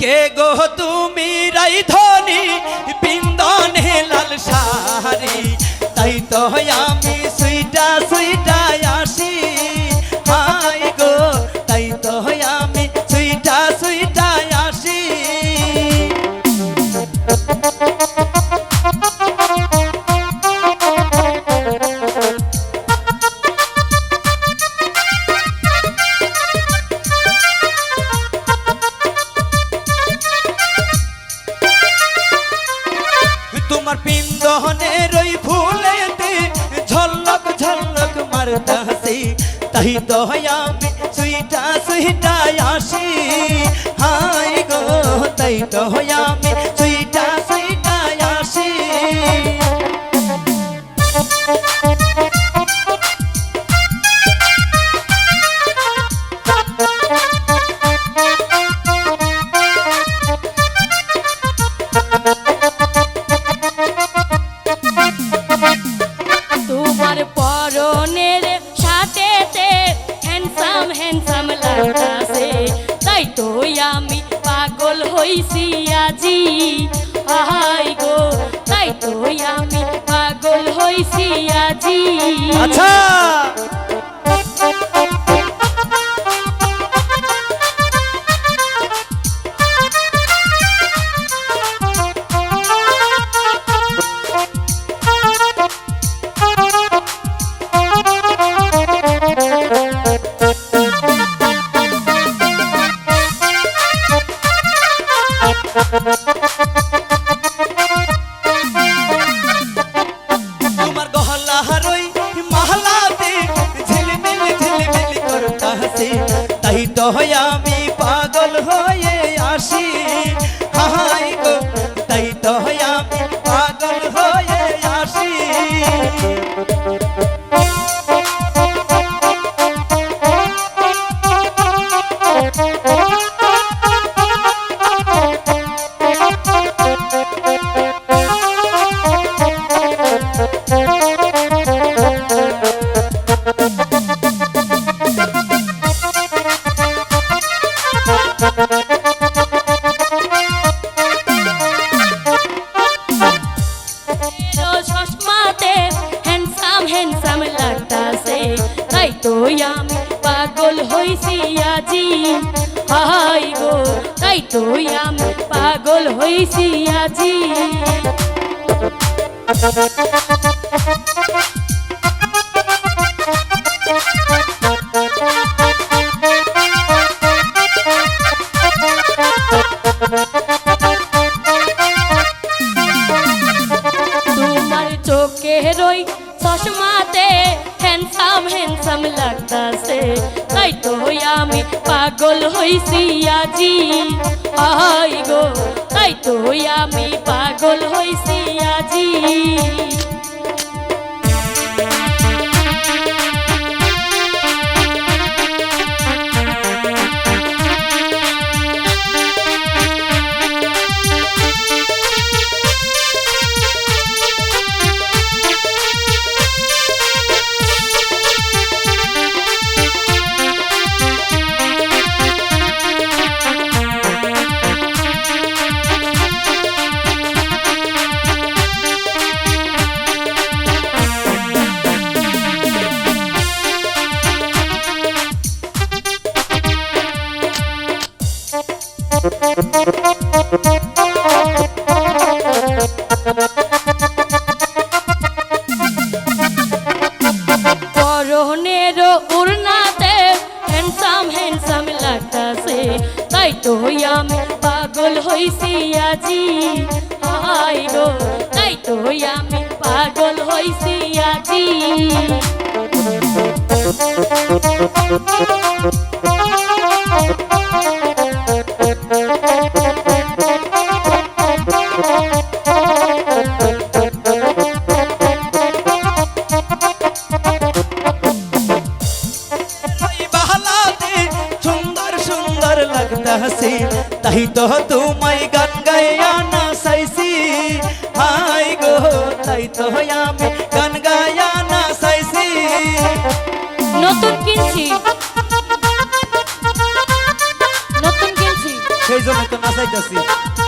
কে গো তুমি রাই ধনি পিন্দনে লাল সারি তাই তো আমি সুইটা সুইটা তোমার পিন্দনের ওই ফুলেতে ঝলক ঝলক মারতাসি তাই তো আমি সুইটা সুইটা আসি। হাই গো, তাই তো আমি আজি আহাই গো। তাই তো আমি পাগল হইছি আজি। আচ্ছা। তাই তো আমি পাগল হয়ে আসি। হাই গো, তাই তো আমি পাগল হয়ে আসি। এরো তাই পাগল হইছি আজি। হাই গো তাই তো পাগল হইছি আজি। হ্যান্ডসাম লাগতাছে। তাই তো আমি পাগল হইছি আজি। হাই গো, তাই তো আমি পাগল হইছি আজি। পরনের উড়নাতে হ্যান্ডসাম হ্যান্ডসাম লাগতাছে। তাই তো আমি পাগল হইছি আজি। হাই গো, তাই তো আমি পাগল হইছি আজি। লাগতাছে তাই তো তোমায় গান গাইয়া না সাইছি হাই গো তাই তো আমি গান গাইয়া না সাইছি নতুন কিনছি। নতুন কিনছি। সেই জন্য তো নাচাইতেছি। তোমার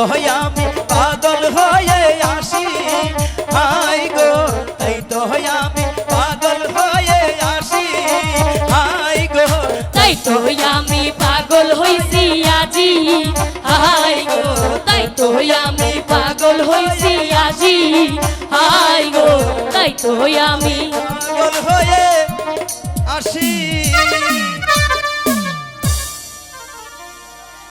তো আমি পাগল হয়ে আসি। হাই গো তাই তো আমি পাগল হয়ে আসি। হাই গো তাই তো আমি পাগল হইছি আজি। হাই গো তাই তো আমি পাগল হইছি আজি। হাই গো তাই তো আমি পাগল হয়ে আসি।